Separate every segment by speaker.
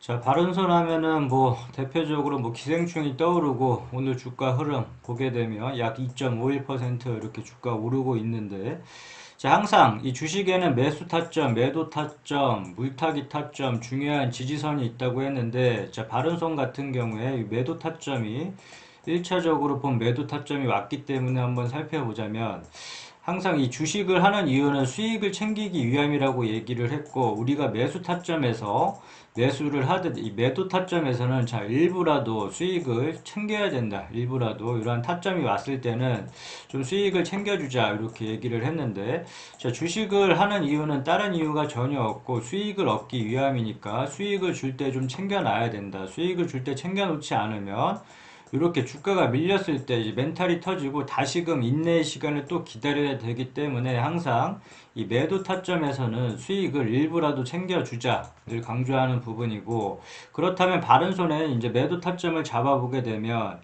Speaker 1: 자, 바른손 하면은 뭐 대표적으로 뭐 기생충이 떠오르고 오늘 주가 흐름 보게 되면 약 2.51% 이렇게 주가 오르고 있는데 자, 항상 이 주식에는 매수 타점, 매도 타점, 물타기 타점 중요한 지지선이 있다고 했는데 자, 바른손 같은 경우에 이 매도 타점이 1차적으로 본 매도 타점이 왔기 때문에 한번 살펴보자면 항상 이 주식을 하는 이유는 수익을 챙기기 위함이라고 얘기를 했고 우리가 매수 타점에서 매수를 하듯 이 매도 타점에서는 자 일부라도 수익을 챙겨야 된다. 일부라도 이러한 타점이 왔을 때는 좀 수익을 챙겨주자. 이렇게 얘기를 했는데 자 주식을 하는 이유는 다른 이유가 전혀 없고 수익을 얻기 위함이니까 수익을 줄 때 좀 챙겨놔야 된다. 수익을 줄 때 챙겨놓지 않으면 이렇게 주가가 밀렸을 때 이제 멘탈이 터지고 다시금 인내의 시간을 또 기다려야 되기 때문에 항상 이 매도 타점에서는 수익을 일부라도 챙겨주자 늘 강조하는 부분이고 그렇다면 바른 손에 이제 매도 타점을 잡아보게 되면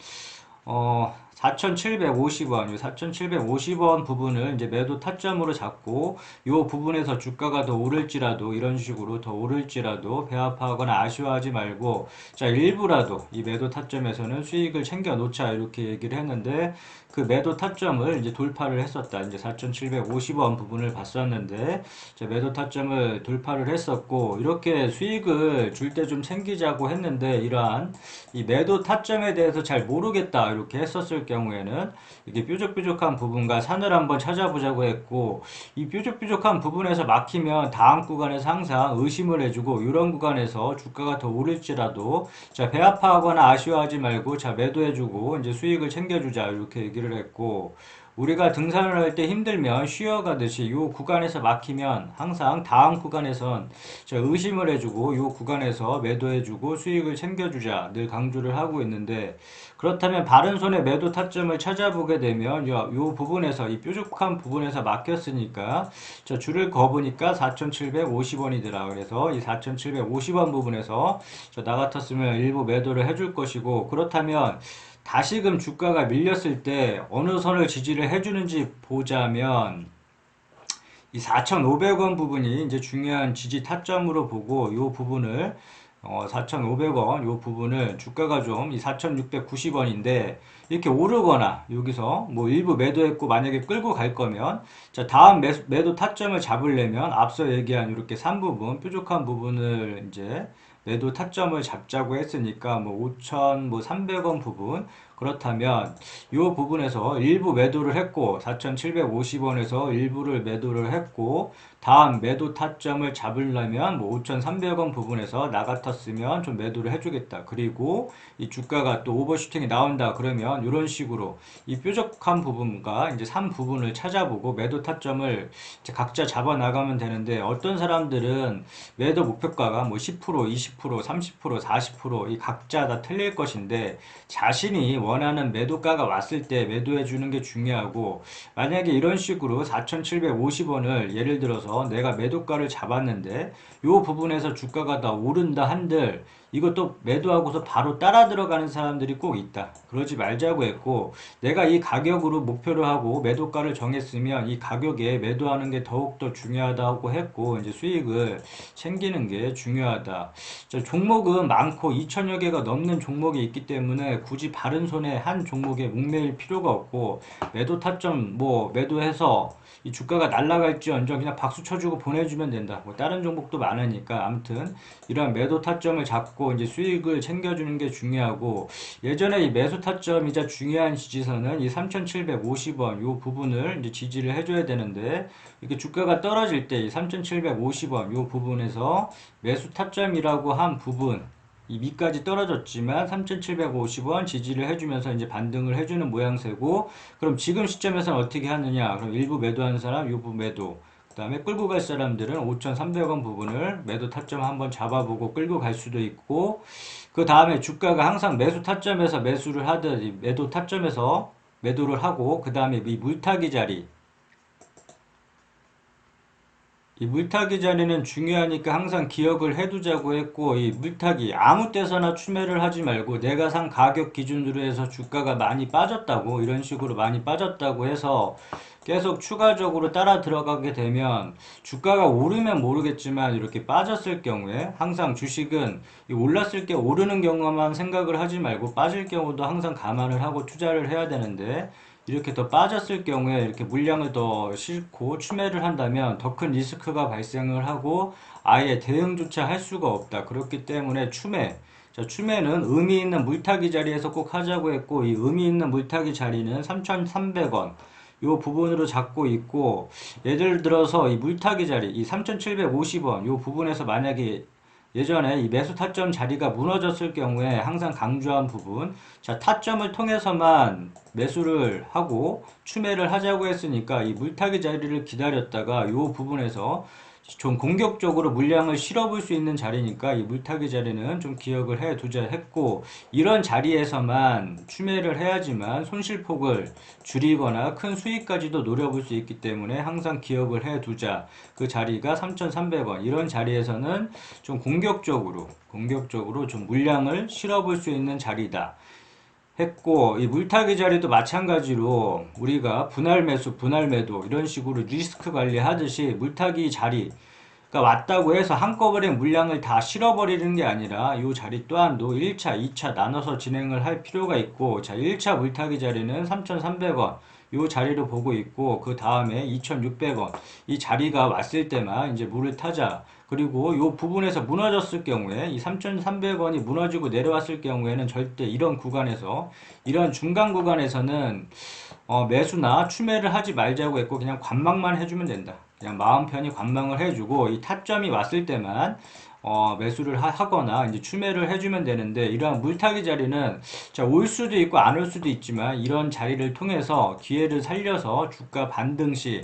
Speaker 1: 어 4,750원, 이 4,750원 부분을 이제 매도 타점으로 잡고 이 부분에서 주가가 더 오를지라도 이런 식으로 더 오를지라도 배합하거나 아쉬워하지 말고 자 일부라도 이 매도 타점에서는 수익을 챙겨 놓자 이렇게 얘기를 했는데 그 매도 타점을 이제 돌파를 했었다. 이제 4,750원 부분을 봤었는데 매도 타점을 돌파를 했었고 이렇게 수익을 줄 때 좀 챙기자고 했는데 이러한 이 매도 타점에 대해서 잘 모르겠다 이렇게 했었을 경우 에는 이게 뾰족뾰족한 부분과 산을 한번 찾아보자고 했고 이 뾰족뾰족한 부분에서 막히면 다음 구간에서 항상 의심을 해주고 이런 구간에서 주가가 더 오를지라도 자 배합하거나 아쉬워하지 말고 자 매도해주고 이제 수익을 챙겨주자 이렇게 얘기를 했고 우리가 등산을 할 때 힘들면 쉬어가듯이 이 구간에서 막히면 항상 다음 구간에선 의심을 해주고 이 구간에서 매도해주고 수익을 챙겨주자 늘 강조를 하고 있는데 그렇다면 바른 손의 매도 타점을 찾아보게 되면 이 부분에서 이 뾰족한 부분에서 막혔으니까 저 줄을 거보니까 4,750원이더라. 그래서 이 4,750원 부분에서 나 같았으면 일부 매도를 해줄 것이고 그렇다면 다시금 주가가 밀렸을 때 어느 선을 지지를 해주는지 보자면 이 4,500원 부분이 이제 중요한 지지 타점으로 보고 이 부분을 어, 4,500원 이 부분을 주가가 좀 이 4,690원인데 이렇게 오르거나 여기서 뭐 일부 매도했고 만약에 끌고 갈 거면 자 다음 매, 매도 타점을 잡으려면 앞서 얘기한 이렇게 3부분 뾰족한 부분을 이제 매도 타점을 잡자고 했으니까 뭐 5천 뭐 300원 부분 그렇다면 이 부분에서 일부 매도를 했고 4,750원에서 일부를 매도를 했고 다음 매도 타점을 잡으려면 뭐 5,300원 부분에서 나 같았으면 좀 매도를 해주겠다. 그리고 이 주가가 또 오버슈팅이 나온다. 그러면 이런 식으로 이 뾰족한 부분과 이제 3 부분을 찾아보고 매도 타점을 각자 잡아 나가면 되는데 어떤 사람들은 매도 목표가가 뭐 10%, 20%, 30%, 40%이 각자 다 틀릴 것인데 자신이 원하는 매도가가 왔을 때 매도해 주는 게 중요하고 만약에 이런 식으로 4,750원을 예를 들어서 내가 매도가를 잡았는데 이 부분에서 주가가 더 오른다 한들 이것도 매도하고서 바로 따라 들어가는 사람들이 꼭 있다. 그러지 말자고 했고 내가 이 가격으로 목표를 하고 매도가를 정했으면 이 가격에 매도하는 게 더욱더 중요하다고 했고 이제 수익을 챙기는 게 중요하다. 종목은 많고 2천여 개가 넘는 종목이 있기 때문에 굳이 바른 손에 한 종목에 묵매일 필요가 없고 매도 타점 뭐 매도해서 이 주가가 날아갈지언정 그냥 박수 쳐주고 보내주면 된다. 뭐 다른 종목도 많으니까 아무튼 이런 매도 타점을 잡고 이제 수익을 챙겨주는 게 중요하고 예전에 이 매수 타점이자 중요한 지지선은 이 3,750원 요 부분을 이제 지지를 해줘야 되는데 이렇게 주가가 떨어질 때 이 3,750원 요 부분에서 매수 타점이라고 한 부분 이 밑까지 떨어졌지만 3,750원 지지를 해주면서 이제 반등을 해주는 모양새고 그럼 지금 시점에서는 어떻게 하느냐? 그럼 일부 매도하는 사람 일부 매도. 그 다음에 끌고 갈 사람들은 5,300원 부분을 매도 타점 한번 잡아보고 끌고 갈 수도 있고 그 다음에 주가가 항상 매수 타점에서 매수를 하듯 매도 타점에서 매도를 하고 그 다음에 이 물타기 자리 이 물타기 자리는 중요하니까 항상 기억을 해두자고 했고 이 물타기 아무 때서나 추매를 하지 말고 내가 산 가격 기준으로 해서 주가가 많이 빠졌다고 이런 식으로 많이 빠졌다고 해서 계속 추가적으로 따라 들어가게 되면 주가가 오르면 모르겠지만 이렇게 빠졌을 경우에 항상 주식은 이 올랐을 때 오르는 경우만 생각을 하지 말고 빠질 경우도 항상 감안을 하고 투자를 해야 되는데 이렇게 더 빠졌을 경우에 이렇게 물량을 더 싣고 추매를 한다면 더 큰 리스크가 발생을 하고 아예 대응조차 할 수가 없다. 그렇기 때문에 추매 자, 추매는 의미 있는 물타기 자리에서 꼭 하자고 했고, 이 의미 있는 물타기 자리는 3,300원. 요 부분으로 잡고 있고, 예를 들어서 이 물타기 자리, 이 3,750원, 요 부분에서 만약에 예전에 이 매수 타점 자리가 무너졌을 경우에 항상 강조한 부분, 자, 타점을 통해서만 매수를 하고 추매를 하자고 했으니까 이 물타기 자리를 기다렸다가 요 부분에서 좀 공격적으로 물량을 실어볼 수 있는 자리니까 이 물타기 자리는 좀 기억을 해 두자 했고 이런 자리에서만 추매를 해야지만 손실폭을 줄이거나 큰 수익까지도 노려볼 수 있기 때문에 항상 기억을 해 두자. 그 자리가 3,300원. 이런 자리에서는 좀 공격적으로 공격적으로 좀 물량을 실어볼 수 있는 자리다 했고 이 물타기 자리도 마찬가지로 우리가 분할 매수, 분할 매도 이런 식으로 리스크 관리하듯이 물타기 자리가 왔다고 해서 한꺼번에 물량을 다 실어버리는 게 아니라 이 자리 또한도 1차, 2차 나눠서 진행을 할 필요가 있고 자 1차 물타기 자리는 3,300원 이 자리를 보고 있고 그 다음에 2,600원 이 자리가 왔을 때만 이제 물을 타자 그리고 이 부분에서 무너졌을 경우에 이 3,300원이 무너지고 내려왔을 경우에는 절대 이런 구간에서 이런 중간 구간에서는 어, 매수나 추매를 하지 말자고 했고 그냥 관망만 해주면 된다. 그냥 마음 편히 관망을 해주고 이 타점이 왔을 때만 어, 매수를 하, 거나 이제 추매를 해주면 되는데 이러한 물타기 자리는 자, 올 수도 있고 안 올 수도 있지만 이런 자리를 통해서 기회를 살려서 주가 반등 시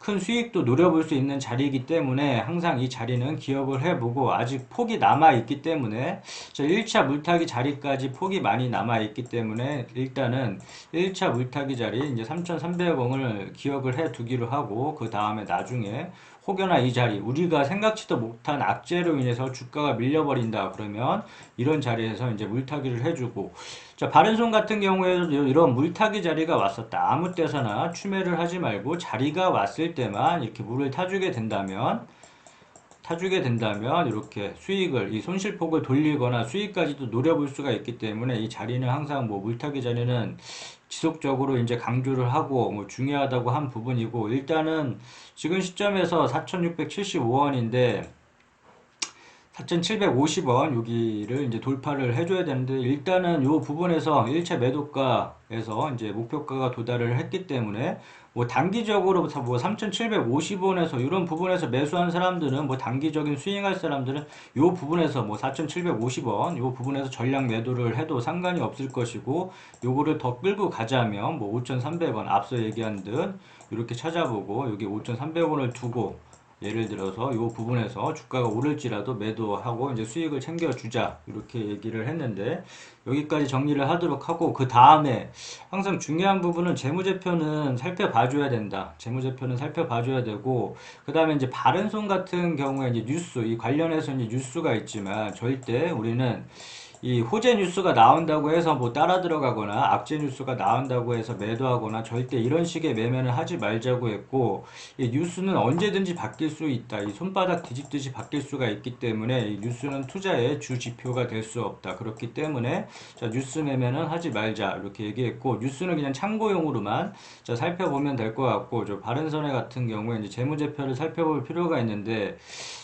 Speaker 1: 큰 수익도 노려볼 수 있는 자리이기 때문에 항상 이 자리는 기억을 해보고 아직 폭이 남아있기 때문에 저 1차 물타기 자리까지 폭이 많이 남아있기 때문에 일단은 1차 물타기 자리 이제 3,300원을 기억을 해 두기로 하고 그 다음에 나중에 혹여나 이 자리 우리가 생각지도 못한 악재로 인해서 주가가 밀려버린다 그러면 이런 자리에서 이제 물타기를 해주고 자 바른손 같은 경우에도 이런 물타기 자리가 왔었다. 아무 때서나 추매를 하지 말고 자리가 왔을 때만 이렇게 물을 타주게 된다면 타주게 된다면 이렇게 수익을 이 손실폭을 돌리거나 수익까지도 노려볼 수가 있기 때문에 이 자리는 항상 뭐 물타기 자리는 지속적으로 이제 강조를 하고 뭐 중요하다고 한 부분이고 일단은 지금 시점에서 4,675원인데 4,750원 여기를 이제 돌파를 해줘야 되는데 일단은 이 부분에서 1차 매도가에서 이제 목표가가 도달을 했기 때문에 뭐 단기적으로 뭐 3,750원에서 이런 부분에서 매수한 사람들은 뭐 단기적인 스윙할 사람들은 이 부분에서 뭐 4,750원 이 부분에서 전량 매도를 해도 상관이 없을 것이고 요거를 더 끌고 가자면 뭐 5,300원 앞서 얘기한 듯 이렇게 찾아보고 여기 5,300원을 두고 예를 들어서 이 부분에서 주가가 오를지라도 매도하고 이제 수익을 챙겨주자 이렇게 얘기를 했는데 여기까지 정리를 하도록 하고 그 다음에 항상 중요한 부분은 재무제표는 살펴봐줘야 된다. 재무제표는 살펴봐줘야 되고 그 다음에 이제 바른손 같은 경우에 이제 뉴스 이 관련해서 이제 뉴스가 있지만 절대 우리는 이 호재 뉴스가 나온다고 해서 뭐 따라 들어가거나 악재 뉴스가 나온다고 해서 매도하거나 절대 이런 식의 매매는 하지 말자고 했고 이 뉴스는 언제든지 바뀔 수 있다. 이 손바닥 뒤집듯이 바뀔 수가 있기 때문에 이 뉴스는 투자의 주 지표가 될 수 없다. 그렇기 때문에 자 뉴스 매매는 하지 말자 이렇게 얘기했고 뉴스는 그냥 참고용으로만 자 살펴보면 될 것 같고 저 바른선회 같은 경우에 이제 재무제표를 살펴볼 필요가 있는데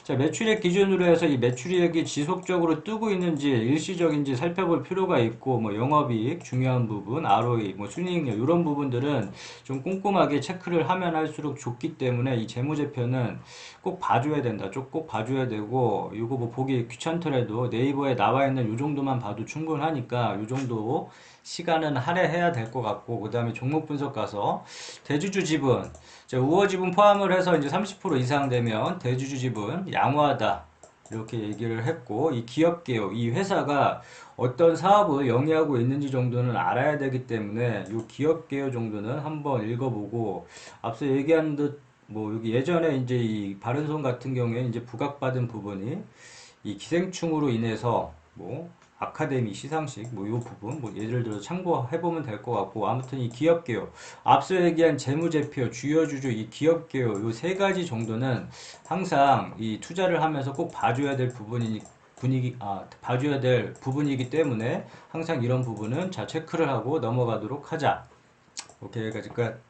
Speaker 1: 자, 매출액 기준으로 해서 이 매출액이 지속적으로 뜨고 있는지 일시적 인지 살펴볼 필요가 있고 뭐 영업이익 중요한 부분, ROE, 뭐 순이익률 이런 부분들은 좀 꼼꼼하게 체크를 하면 할수록 좋기 때문에 이 재무제표는 꼭 봐줘야 된다. 좀꼭 봐줘야 되고 이거 뭐 보기 귀찮더라도 네이버에 나와 있는 이 정도만 봐도 충분하니까 이 정도 시간은 할애해야 될 것 같고 그 다음에 종목 분석 가서 대주주 지분 우호 지분 포함을 해서 이제 30% 이상 되면 대주주 지분 양호하다 이렇게 얘기를 했고 이 기업 개요 이 회사가 어떤 사업을 영위하고 있는지 정도는 알아야 되기 때문에 이 기업 개요 정도는 한번 읽어보고 앞서 얘기한 듯 뭐 여기 예전에 이제 이 바른손 같은 경우에 이제 부각받은 부분이 이 기생충으로 인해서 뭐 아카데미 시상식 뭐이 부분 뭐 예를 들어 참고해 보면 될 것 같고 아무튼 이 기업 개요. 앞서 얘기한 재무제표 주요 주주 이 기업 개요. 요 세 가지 정도는 항상 이 투자를 하면서 꼭 봐줘야 될 부분이니 분위기 아 봐줘야 될 부분이기 때문에 항상 이런 부분은 자 체크를 하고 넘어가도록 하자. 오케이 여기까지 끝